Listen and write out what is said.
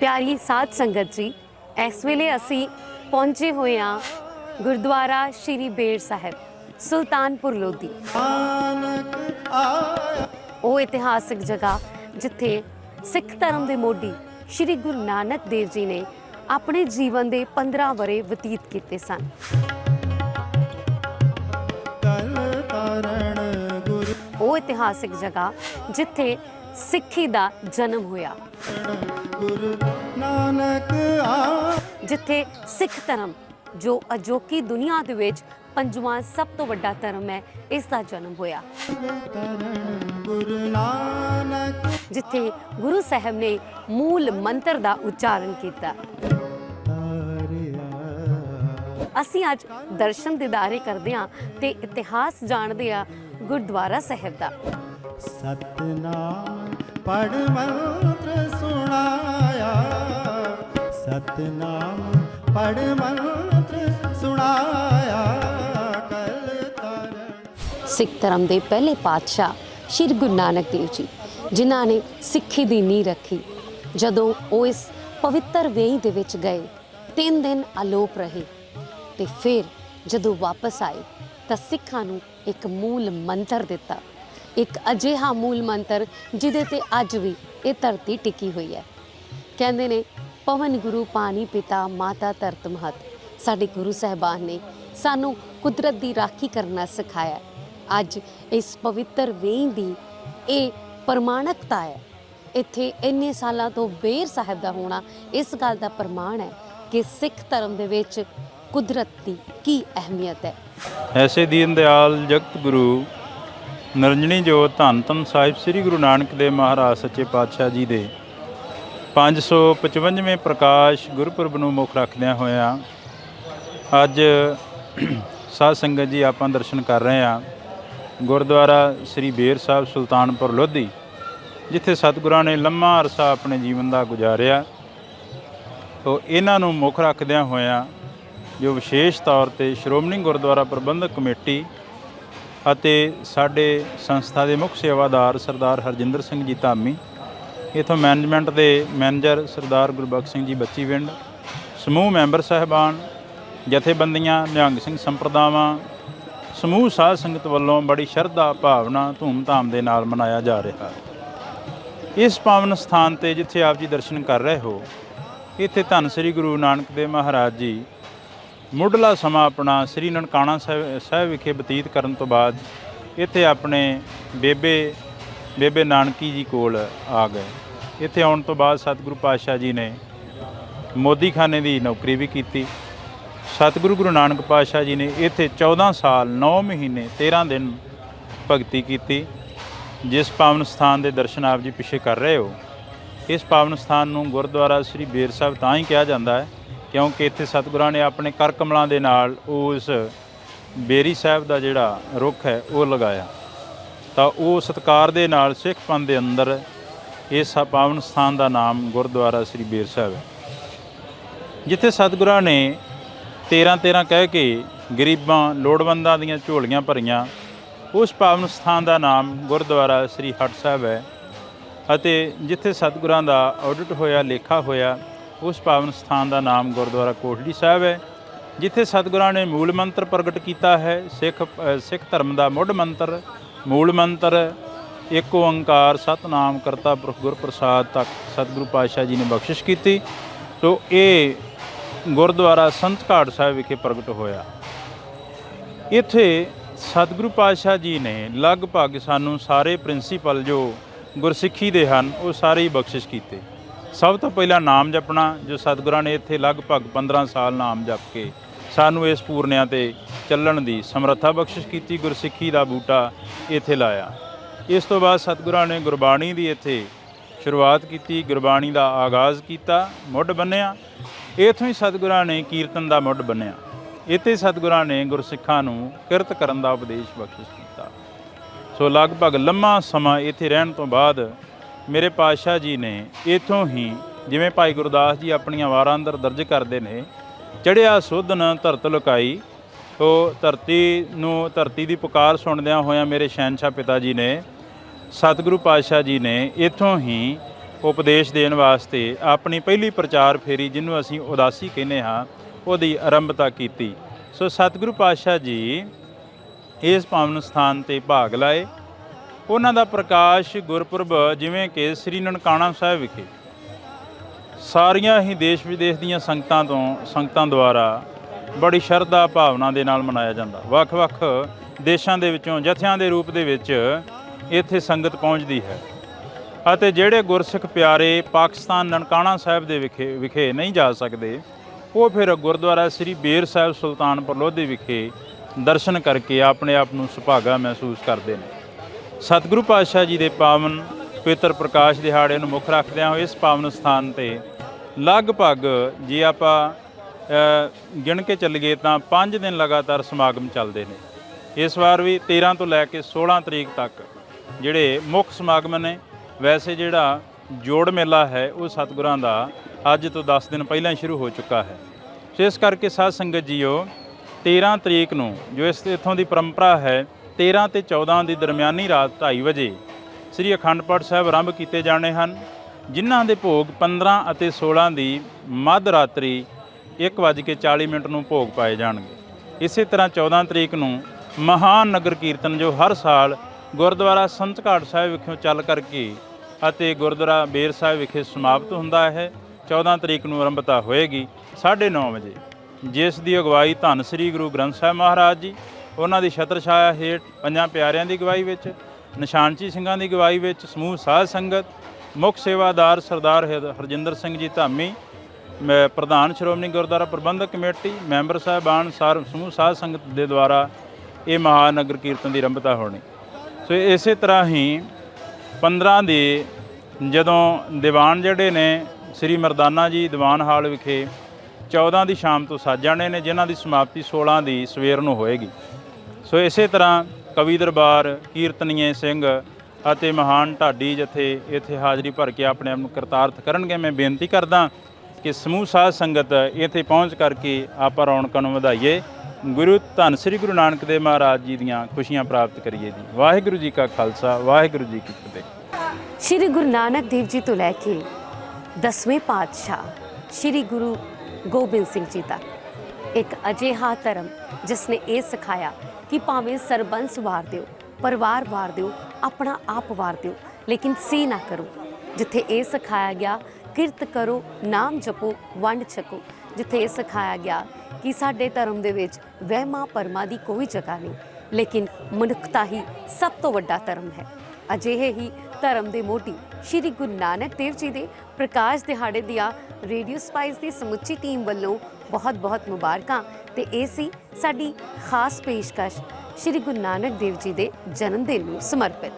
ਪਿਆਰੀ ਸਾਧ ਸੰਗਤ ਜੀ, ਇਸ ਵੇਲੇ ਅਸੀਂ ਪਹੁੰਚੇ ਹੋਏ ਹਾਂ ਗੁਰਦੁਆਰਾ ਸ਼੍ਰੀ ਬੇਰ ਸਾਹਿਬ, ਸੁਲਤਾਨਪੁਰ ਲੋਧੀ। ਉਹ ਇਤਿਹਾਸਕ ਜਗ੍ਹਾ ਜਿੱਥੇ ਸਿੱਖ ਧਰਮ ਦੇ ਮੋਢੀ ਸ਼੍ਰੀ ਗੁਰੂ ਨਾਨਕ ਦੇਵ ਜੀ ਨੇ ਆਪਣੇ ਜੀਵਨ ਦੇ 15 ਵਰੇ ਬਤੀਤ ਕੀਤੇ ਸਨ। ਉਹ ਇਤਿਹਾਸਿਕ ਜਗ੍ਹਾ ਜਿੱਥੇ ਸਿੱਖੀ ਦਾ ਜਨਮ ਹੋਇਆ। ਜਿੱਥੇ ਸਿੱਖ ਧਰਮ, ਜੋ ਅਜੋਕੀ ਦੁਨੀਆ ਦੇ ਵਿੱਚ ਪੰਜਵਾਂ ਸਭ ਤੋਂ ਵੱਡਾ ਧਰਮ ਹੈ, ਇਸ ਦਾ ਜਨਮ ਹੋਇਆ। ਜਿੱਥੇ ਗੁਰੂ ਸਾਹਿਬ ਨੇ ਮੂਲ ਮੰਤਰ ਦਾ ਉਚਾਰਨ ਕੀਤਾ। ਅਸੀਂ ਅੱਜ ਦਰਸ਼ਨ ਦਿਦਾਰੇ ਕਰਦੇ ਹਾਂ ਤੇ ਇਤਿਹਾਸ ਜਾਣਦੇ ਹਾਂ ਗੁਰਦੁਆਰਾ ਸਾਹਿਬ ਦਾ। ਸਤਨਾਮ ਪੜ ਮੰਤਰ ਸੁਣਾਇਆ। ਸਤਨਾਮ ਪੜ ਮੰਤਰ ਸੁਣਾਇਆ। ਕਲ ਤਾਰਨ। ਸਿੱਖ ਧਰਮ ਦੇ ਪਹਿਲੇ ਪਾਤਸ਼ਾਹ ਸ਼੍ਰੀ ਗੁਰੂ ਨਾਨਕ ਦੇਵ ਜੀ, ਜਿਨ੍ਹਾਂ ਨੇ ਸਿੱਖੀ ਦੀ ਨੀਂਹ ਰੱਖੀ, ਜਦੋਂ ਉਹ ਇਸ ਪਵਿੱਤਰ ਵੇਈ ਦੇ ਵਿੱਚ ਗਏ, ਤਿੰਨ ਦਿਨ ਅਲੋਪ ਰਹੇ ਤੇ ਫਿਰ ਜਦੋਂ ਵਾਪਸ ਆਏ, ਤਾਂ ਸਿੱਖਾਂ ਨੂੰ ਇੱਕ ਮੂਲ ਮੰਤਰ ਦਿੱਤਾ। ਇੱਕ ਅਜਿਹਾ ਮੂਲ ਮੰਤਰ ਜਿਹਦੇ ਤੇ ਅੱਜ ਵੀ ਇਹ ਧਰਤੀ ਟਿਕੀ ਹੋਈ ਹੈ। ਕਹਿੰਦੇ ਨੇ, ਪਵਨ ਗੁਰੂ ਪਾਣੀ ਪਿਤਾ ਮਾਤਾ ਧਰਤ ਮਹਤ। ਸਾਡੇ ਗੁਰੂ ਸਾਹਿਬਾਨ ਨੇ ਸਾਨੂੰ ਕੁਦਰਤ ਦੀ ਰਾਖੀ ਕਰਨਾ ਸਿਖਾਇਆ ਅੱਜ ਇਸ ਪਵਿੱਤਰ ਵੇਈ ਦੀ ਇਹ ਪ੍ਰਮਾਣਕਤਾ ਹੈ। ਇੱਥੇ ਇੰਨੇ ਸਾਲਾਂ ਤੋਂ ਬੇਰ ਸਾਹਿਬ ਦਾ ਹੋਣਾ ਇਸ ਗੱਲ ਦਾ ਪ੍ਰਮਾਣ ਹੈ ਕਿ ਸਿੱਖ ਧਰਮ ਦੇ ਵਿੱਚ ਕੁਦਰਤ ਦੀ ਕੀ ਅਹਿਮੀਅਤ ਹੈ। ਐਸੇ ਦੀਨ ਦਿਆਲ ਜਗਤ ਗੁਰੂ ਨਰੰਜਣੀ ਜੋਤ ਧੰਨ ਧੰਨ ਸਾਹਿਬ ਸ੍ਰੀ ਗੁਰੂ ਨਾਨਕ ਦੇਵ ਮਹਾਰਾਜ ਸੱਚੇ ਪਾਤਸ਼ਾਹ ਜੀ ਦੇ। 555ਵੇਂ ਪ੍ਰਕਾਸ਼ ਗੁਰਪੁਰਬ ਨੂੰ ਮੁੱਖ ਰੱਖਦਿਆਂ ਹੋਇਆਂ ਅੱਜ ਸਾਧ ਸੰਗਤ ਜੀ ਆਪਾਂ ਦਰਸ਼ਨ ਕਰ ਰਹੇ ਹਾਂ ਗੁਰਦੁਆਰਾ ਸ੍ਰੀ ਬੇਰ ਸਾਹਿਬ ਸੁਲਤਾਨਪੁਰ ਲੋਧੀ, ਜਿੱਥੇ ਸਤਿਗੁਰਾਂ ਨੇ ਲੰਮਾ ਅਰਸਾ ਆਪਣੇ ਜੀਵਨ ਦਾ ਗੁਜ਼ਾਰਿਆ। ਤੋ ਇਹਨਾਂ ਨੂੰ ਮੁੱਖ ਰੱਖਦਿਆਂ ਹੋਇਆਂ ਜੋ ਵਿਸ਼ੇਸ਼ ਤੌਰ ਤੇ ਸ਼੍ਰੋਮਣੀ ਗੁਰਦੁਆਰਾ ਪ੍ਰਬੰਧਕ ਕਮੇਟੀ ਅਤੇ ਸਾਡੇ ਸੰਸਥਾ ਦੇ ਮੁੱਖ ਸੇਵਾਦਾਰ ਸਰਦਾਰ ਹਰਜਿੰਦਰ ਸਿੰਘ ਜੀ ਧਾਮੀ, ਇਥੋਂ ਮੈਨੇਜਮੈਂਟ ਦੇ ਮੈਨੇਜਰ ਸਰਦਾਰ ਗੁਰਬਖਸ਼ ਸਿੰਘ ਜੀ ਬੱਚੀ ਬੱਚੀਵਿੰਡ, ਸਮੂਹ ਮੈਂਬਰ ਸਹਿਬਾਨ, ਜਥੇਬੰਦੀਆਂ, ਨਿਹੰਗ ਸਿੰਘ ਸੰਪਰਦਾਵਾਂ, ਸਮੂਹ ਸਾਧ ਸੰਗਤ ਵੱਲੋਂ ਬੜੀ ਸ਼ਰਧਾ, ਭਾਵਨਾ, ਧੂਮ-ਧਾਮ ਦੇ ਨਾਲ ਮਨਾਇਆ ਜਾ ਰਿਹਾ ਹੈ। ਇਸ ਪਾਵਨ ਸਥਾਨ ਤੇ ਜਿੱਥੇ ਆਪ ਜੀ ਦਰਸ਼ਨ ਕਰ ਰਹੇ ਹੋ, ਇੱਥੇ ਧੰਨ ਸ੍ਰੀ ਗੁਰੂ ਨਾਨਕ ਦੇਵ ਮਹਾਰਾਜ ਜੀ ਮੁੱਢਲਾ ਸਮਾਂ ਆਪਣਾ ਸ੍ਰੀ ਨਨਕਾਣਾ ਸਾਹਿਬ ਸਾਹਿਬ ਵਿਖੇ ਬਤੀਤ ਕਰਨ ਤੋਂ ਬਾਅਦ ਇੱਥੇ ਆਪਣੇ ਬੇਬੇ ਬੇਬੇ ਨਾਨਕੀ ਜੀ ਕੋਲ ਆ ਗਏ। ਇੱਥੇ ਆਉਣ ਤੋਂ ਬਾਅਦ ਸਤਿਗੁਰੂ ਪਾਤਸ਼ਾਹ ਜੀ ਨੇ ਮੋਦੀਖਾਨੇ ਦੀ ਨੌਕਰੀ ਵੀ ਕੀਤੀ। ਸਤਿਗੁਰੂ ਗੁਰੂ ਨਾਨਕ ਪਾਤਸ਼ਾਹ ਜੀ ਨੇ ਇੱਥੇ 14 ਸਾਲ 9 ਮਹੀਨੇ 13 ਦਿਨ ਭਗਤੀ ਕੀਤੀ। ਜਿਸ ਪਾਵਨ ਸਥਾਨ ਦੇ ਦਰਸ਼ਨ ਆਪ ਜੀ ਪਿੱਛੇ ਕਰ ਰਹੇ ਹੋ। ਇਸ ਪਾਵਨ ਸਥਾਨ ਨੂੰ ਗੁਰਦੁਆਰਾ ਸ੍ਰੀ ਬੇਰ ਸਾਹਿਬ ਤਾਂ ਹੀ ਕਿਹਾ ਜਾਂਦਾ ਹੈ ਕਿਉਂਕਿ ਇੱਥੇ ਸਤਿਗੁਰਾਂ ਨੇ ਆਪਣੇ ਕਰ ਕਮਲਾਂ ਦੇ ਨਾਲ ਉਸ ਬੇਰੀ ਸਾਹਿਬ ਦਾ ਜਿਹੜਾ ਰੁੱਖ ਹੈ, ਉਹ ਲਗਾਇਆ। ਤਾਂ ਉਹ ਸਤਕਾਰ ਦੇ ਨਾਲ ਸਿੱਖ ਪੰਥ ਦੇ ਅੰਦਰ ਇਸ ਪਾਵਨ ਸਥਾਨ ਦਾ ਨਾਮ ਗੁਰਦੁਆਰਾ ਸ੍ਰੀ ਬੇਰ ਸਾਹਿਬ ਹੈ। ਜਿੱਥੇ ਸਤਿਗੁਰਾਂ ਨੇ 13 13 ਕਹਿ ਕੇ ਗਰੀਬਾਂ, ਲੋੜਵੰਦਾਂ ਦੀਆਂ ਝੋਲੀਆਂ ਭਰੀਆਂ, ਉਸ ਪਾਵਨ ਸਥਾਨ ਦਾ ਨਾਮ ਗੁਰਦੁਆਰਾ ਸ੍ਰੀ ਹਟ ਸਾਹਿਬ ਹੈ ਅਤੇ ਜਿੱਥੇ ਸਤਿਗੁਰਾਂ ਦਾ ਆਡਿਟ ਹੋਇਆ, ਲੇਖਾ ਹੋਇਆ ਉਸ ਪਾਵਨ ਸਥਾਨ ਦਾ ਨਾਮ ਗੁਰਦੁਆਰਾ ਕੋਟਲੀ ਸਾਹਿਬ ਹੈ, ਜਿੱਥੇ ਸਤਿਗੁਰਾਂ ਨੇ ਮੂਲ ਮੰਤਰ ਪ੍ਰਗਟ ਕੀਤਾ ਹੈ। ਸਿੱਖ ਸਿੱਖ ਧਰਮ ਦਾ ਮੁੱਢ ਮੰਤਰ, ਮੂਲ ਮੰਤਰ ਇੱਕ ਓੰਕਾਰ, ਸਤਨਾਮ ਕਰਤਾ ਪੁਰਖ ਗੁਰ ਪ੍ਰਸਾਦ ਤੱਕ ਸਤਿਗੁਰੂ ਪਾਤਸ਼ਾਹ ਜੀ ਨੇ ਬਖਸ਼ਿਸ਼ ਕੀਤੀ। ਤੋ ਇਹ ਗੁਰਦੁਆਰਾ ਸੰਤ ਘਾਟ ਸਾਹਿਬ ਵਿਖੇ ਪ੍ਰਗਟ ਹੋਇਆ। ਇੱਥੇ ਸਤਿਗੁਰੂ ਪਾਤਸ਼ਾਹ ਜੀ ਨੇ ਲਗਭਗ ਸਾਨੂੰ ਸਾਰੇ ਪ੍ਰਿੰਸੀਪਲ ਜੋ ਗੁਰਸਿੱਖੀ ਦੇ ਹਨ, ਉਹ ਸਾਰੇ ਹੀ ਬਖਸ਼ਿਸ਼ ਕੀਤੇ। ਸਭ ਤੋਂ ਪਹਿਲਾਂ ਨਾਮ ਜਪਣਾ, ਜੋ ਸਤਿਗੁਰਾਂ ਨੇ ਇੱਥੇ ਲਗਭਗ 15 ਸਾਲ ਨਾਮ ਜਪ ਕੇ ਸਾਨੂੰ ਇਸ ਪੂਰਨਿਆਂ ਤੇ ਚੱਲਣ ਦੀ ਸਮਰੱਥਾ ਬਖਸ਼ਿਸ਼ ਕੀਤੀ, ਗੁਰਸਿੱਖੀ ਦਾ ਬੂਟਾ ਇੱਥੇ ਲਾਇਆ। ਇਸ ਤੋਂ ਬਾਅਦ ਸਤਿਗੁਰਾਂ ਨੇ ਗੁਰਬਾਣੀ ਦੀ ਇੱਥੇ ਸ਼ੁਰੂਆਤ ਕੀਤੀ, ਗੁਰਬਾਣੀ ਦਾ ਆਗਾਜ਼ ਕੀਤਾ, ਮੁੱਢ ਬੰਨਿਆ। ਇਥੋਂ ਹੀ ਸਤਿਗੁਰਾਂ ਨੇ ਕੀਰਤਨ ਦਾ ਮੁੱਢ ਬੰਨਿਆ। ਇੱਥੇ ਸਤਿਗੁਰਾਂ ਨੇ ਗੁਰਸਿੱਖਾਂ ਨੂੰ ਕਿਰਤ ਕਰਨ ਦਾ ਉਪਦੇਸ਼ ਬਖਸ਼ਿਸ਼ ਕੀਤਾ। ਸੋ ਲਗਭਗ ਲੰਮਾ ਸਮਾਂ ਇੱਥੇ ਰਹਿਣ ਤੋਂ ਬਾਅਦ ਮੇਰੇ ਪਾਤਸ਼ਾਹ ਜੀ ਨੇ ਇਥੋਂ ਹੀ ਜਿਵੇਂ ਭਾਈ ਗੁਰਦਾਸ ਜੀ ਆਪਣੀਆਂ ਵਾਰਾਂ ਅੰਦਰ ਦਰਜ ਕਰਦੇ ਨੇ ਚੜਿਆ ਸੁਧਨ ਧਰਤ ਲੁਕਾਈ। ਉਹ ਧਰਤੀ ਨੂੰ ਧਰਤੀ ਦੀ ਪੁਕਾਰ ਸੁਣਦਿਆਂ ਹੋਇਆਂ ਮੇਰੇ ਸ਼ਹਿਨशाह ਪਿਤਾ ਜੀ ਨੇ, ਸਤਿਗੁਰੂ ਪਾਤਸ਼ਾਹ ਜੀ ਨੇ ਇਥੋਂ ਹੀ ਉਪਦੇਸ਼ ਦੇਣ ਵਾਸਤੇ ਆਪਣੀ ਪਹਿਲੀ ਪ੍ਰਚਾਰ ਫੇਰੀ ਜਿਹਨੂੰ ਅਸੀਂ ਉਦਾਸੀ ਕਹਿੰਦੇ ਹਾਂ, ਉਹਦੀ ਆਰੰਭਤਾ ਕੀਤੀ। ਸੋ ਸਤਿਗੁਰੂ ਪਾਤਸ਼ਾਹ ਜੀ ਇਸ ਪਾਵਨ ਸਥਾਨ ਤੇ ਭਾਗ ਲਾਏ। ਉਹਨਾਂ ਦਾ ਪ੍ਰਕਾਸ਼ ਗੁਰਪੁਰਬ ਜਿਵੇਂ ਕਿ ਸ੍ਰੀ ਨਨਕਾਣਾ ਸਾਹਿਬ ਵਿਖੇ ਸਾਰੀਆਂ ਹੀ ਦੇਸ਼ ਵਿਦੇਸ਼ ਦੀਆਂ ਸੰਗਤਾਂ ਤੋਂ ਸੰਗਤਾਂ ਦੁਆਰਾ ਬੜੀ ਸ਼ਰਧਾ ਭਾਵਨਾ ਦੇ ਨਾਲ ਮਨਾਇਆ ਜਾਂਦਾ। ਵੱਖ-ਵੱਖ ਦੇਸ਼ਾਂ ਦੇ ਵਿੱਚੋਂ ਜਥਿਆਂ ਦੇ ਰੂਪ ਦੇ ਵਿੱਚ ਇੱਥੇ ਸੰਗਤ ਪਹੁੰਚਦੀ ਹੈ ਅਤੇ ਜਿਹੜੇ ਗੁਰਸਿੱਖ ਪਿਆਰੇ ਪਾਕਿਸਤਾਨ ਨਨਕਾਣਾ ਸਾਹਿਬ ਦੇ ਵਿਖੇ ਵਿਖੇ ਨਹੀਂ ਜਾ ਸਕਦੇ, ਉਹ ਫਿਰ ਗੁਰਦੁਆਰਾ ਸ੍ਰੀ ਬੇਰ ਸਾਹਿਬ ਸੁਲਤਾਨਪੁਰ ਲੋਧੀ ਵਿਖੇ ਦਰਸ਼ਨ ਕਰਕੇ ਆਪਣੇ ਆਪ ਨੂੰ ਸੁਭਾਗਾ ਮਹਿਸੂਸ ਕਰਦੇ ਨੇ। ਸਤਿਗੁਰੂ ਪਾਤਸ਼ਾਹ ਜੀ ਦੇ ਪਾਵਨ ਪਵਿੱਤਰ ਪ੍ਰਕਾਸ਼ ਦਿਹਾੜੇ ਨੂੰ ਮੁੱਖ ਰੱਖਦਿਆਂ ਹੋਏ ਇਸ ਪਾਵਨ ਸਥਾਨ ਤੇ ਲਗਭਗ ਜੇ ਆਪਾਂ ਗਿਣ ਕੇ ਚੱਲੀਏ ਤਾਂ 5 ਦਿਨ ਲਗਾਤਾਰ ਸਮਾਗਮ ਚੱਲਦੇ ਨੇ। ਇਸ ਵਾਰ ਵੀ 13 ਤੋਂ ਲੈ ਕੇ 16 ਤਰੀਕ ਤੱਕ ਜਿਹੜੇ ਮੁੱਖ ਸਮਾਗਮ ਨੇ, ਵੈਸੇ ਜਿਹੜਾ ਜੋੜ ਮੇਲਾ ਹੈ ਉਹ ਸਤਿਗੁਰਾਂ ਦਾ ਅੱਜ ਤੋਂ 10 ਦਿਨ ਪਹਿਲਾਂ ਸ਼ੁਰੂ ਹੋ ਚੁੱਕਾ ਹੈ। ਸੋ ਇਸ ਕਰਕੇ ਸਾਧ ਸੰਗਤ ਜੀਓ 13 ਤਰੀਕ ਨੂੰ ਜੋ ਇਸ ਇੱਥੋਂ ਦੀ ਪਰੰਪਰਾ ਹੈ 13 ਤੇ 14 ਦੀ ਦਰਮਿਆਨੀ ਰਾਤ 2:30 ਵਜੇ ਸ੍ਰੀ ਅਖੰਡ ਪਾਠ ਸਾਹਿਬ ਆਰੰਭ ਕੀਤੇ ਜਾਣੇ ਹਨ, ਜਿਨ੍ਹਾਂ ਦੇ ਭੋਗ 15 ਅਤੇ 16 ਦੀ ਮੱਧ ਰਾਤਰੀ 1:40 ਮਿੰਟ ਨੂੰ ਭੋਗ ਪਾਏ ਜਾਣਗੇ। ਇਸੇ ਤਰ੍ਹਾਂ 14 ਤਰੀਕ ਨੂੰ ਮਹਾਨ ਨਗਰ ਕੀਰਤਨ ਜੋ ਹਰ ਸਾਲ ਗੁਰਦੁਆਰਾ ਸੰਤ ਘਾਟ ਸਾਹਿਬ ਵਿਖੇ ਚੱਲ ਕਰਕੇ ਅਤੇ ਗੁਰਦੁਆਰਾ ਬੇਰ ਸਾਹਿਬ ਵਿਖੇ ਸਮਾਪਤ ਹੁੰਦਾ ਹੈ 14 ਤਰੀਕ ਨੂੰ ਆਰੰਭਤਾ ਹੋਏਗੀ 9:30 ਵਜੇ। ਜਿਸ ਦੀ ਅਗਵਾਈ ਧੰਨ ਸ੍ਰੀ ਗੁਰੂ ਗ੍ਰੰਥ ਸਾਹਿਬ ਮਹਾਰਾਜ ਜੀ ਉਹਨਾਂ ਦੀ ਛਤਰ ਛਾਇਆ ਹੇਠ ਪੰਜਾਂ ਪਿਆਰਿਆਂ ਦੀ ਅਗਵਾਈ ਵਿੱਚ, ਨਿਸ਼ਾਨਚੀ ਸਿੰਘਾਂ ਦੀ ਅਗਵਾਈ ਵਿੱਚ ਸਮੂਹ ਸਾਧ ਸੰਗਤ, ਮੁੱਖ ਸੇਵਾਦਾਰ ਸਰਦਾਰ ਹਰ- ਹਰਜਿੰਦਰ ਸਿੰਘ ਜੀ ਧਾਮੀ, ਮੈਂ ਪ੍ਰਧਾਨ ਸ਼੍ਰੋਮਣੀ ਗੁਰਦੁਆਰਾ ਪ੍ਰਬੰਧਕ ਕਮੇਟੀ, ਮੈਂਬਰ ਸਾਹਿਬਾਨ, ਸਾਰ, ਸਮੂਹ ਸਾਧ ਸੰਗਤ ਦੇ ਦੁਆਰਾ ਇਹ ਮਹਾਨਗਰ ਕੀਰਤਨ ਦੀ ਰੰਭਤਾ ਹੋਣੀ। ਸੋ ਇਸੇ ਤਰ੍ਹਾਂ ਹੀ 15 ਦੇ ਜਦੋਂ ਦੀਵਾਨ ਜਿਹੜੇ ਨੇ, ਸ੍ਰੀ ਮਰਦਾਨਾ ਜੀ ਦੀਵਾਨ ਹਾਲ ਵਿਖੇ 14 ਦੀ ਸ਼ਾਮ ਤੋਂ ਸੱਜ ਜਾਣੇ ਨੇ, ਜਿਨ੍ਹਾਂ ਦੀ ਸਮਾਪਤੀ 16 ਦੀ ਸਵੇਰ ਨੂੰ ਹੋਏਗੀ। ਸੋ ਇਸੇ ਤਰ੍ਹਾਂ ਕਵੀ ਦਰਬਾਰ, ਕੀਰਤਨੀਏ ਸਿੰਘ ਅਤੇ ਮਹਾਨ ਢਾਡੀ ਜਥੇ ਇੱਥੇ ਹਾਜ਼ਰੀ ਭਰ ਕੇ ਆਪਣੇ ਆਪ ਨੂੰ ਕਰਤਾਰਥ ਕਰਨਗੇ। ਮੈਂ ਬੇਨਤੀ ਕਰਦਾ ਕਿ ਸਮੂਹ ਸਾਧ ਸੰਗਤ ਇੱਥੇ ਪਹੁੰਚ ਕਰਕੇ ਆਪਾਂ ਰੌਣਕਾਂ ਨੂੰ ਵਧਾਈਏ। ਗੁਰੂ ਧੰਨ ਸ੍ਰੀ ਗੁਰੂ ਨਾਨਕ ਦੇਵ ਮਹਾਰਾਜ ਜੀ ਦੀਆਂ ਖੁਸ਼ੀਆਂ ਪ੍ਰਾਪਤ ਕਰੀਏ ਜੀ। ਵਾਹਿਗੁਰੂ ਜੀ ਕਾ ਖਾਲਸਾ, ਵਾਹਿਗੁਰੂ ਜੀ ਕੀ ਫਤਿਹ। ਸ਼੍ਰੀ ਗੁਰੂ ਨਾਨਕ ਦੇਵ ਜੀ ਤੋਂ ਲੈ ਕੇ ਦਸਵੇਂ ਪਾਤਸ਼ਾਹ ਸ਼੍ਰੀ ਗੁਰੂ ਗੋਬਿੰਦ ਸਿੰਘ ਜੀ ਤੱਕ। ਇੱਕ ਅਜਿਹਾ ਧਰਮ ਜਿਸ ਨੇ ਇਹ ਸਿਖਾਇਆ ਕਿ ਭਾਵੇਂ ਸਰਬੰਸ ਵਾਰ ਦਿਓ, ਪਰਿਵਾਰ ਵਾਰ ਦਿਓ, ਆਪਣਾ ਆਪ ਵਾਰ ਦਿਓ, ਲੇਕਿਨ ਸੀ ਨਾ ਕਰੋ। ਜਿੱਥੇ ਇਹ ਸਿਖਾਇਆ ਗਿਆ, ਕਿਰਤ ਕਰੋ, ਨਾਮ ਜਪੋ, ਵੰਡ ਛਕੋ। ਜਿੱਥੇ ਇਹ ਸਿਖਾਇਆ ਗਿਆ ਕਿ ਸਾਡੇ ਧਰਮ ਦੇ ਵਿੱਚ ਵਹਿਮਾਂ ਪਰਮਾਂ ਦੀ ਕੋਈ ਜਗ੍ਹਾ ਨਹੀਂ, ਲੇਕਿਨ ਮਨੁੱਖਤਾ ਹੀ ਸਭ ਤੋਂ ਵੱਡਾ ਧਰਮ ਹੈ। ਅਜਿਹੇ ਹੀ ਧਰਮ ਦੇ ਮੋਢੀ ਸ਼੍ਰੀ ਗੁਰੂ ਨਾਨਕ ਦੇਵ ਜੀ ਦੇ ਪ੍ਰਕਾਸ਼ ਦਿਹਾੜੇ ਦੀਆਂ ਰੇਡੀਓ ਸਪਾਈਸ ਦੀ ਸਮੁੱਚੀ ਟੀਮ ਵੱਲੋਂ ਬਹੁਤ-ਬਹੁਤ ਮੁਬਾਰਕਾਂ। ਤੇ ਇਹ ਸੀ ਸਾਡੀ ਖਾਸ ਪੇਸ਼ਕਸ਼ ਸ਼੍ਰੀ ਗੁਰੂ ਨਾਨਕ ਦੇਵ ਜੀ ਦੇ ਜਨਮ ਦਿਨ ਨੂੰ ਸਮਰਪਿਤ।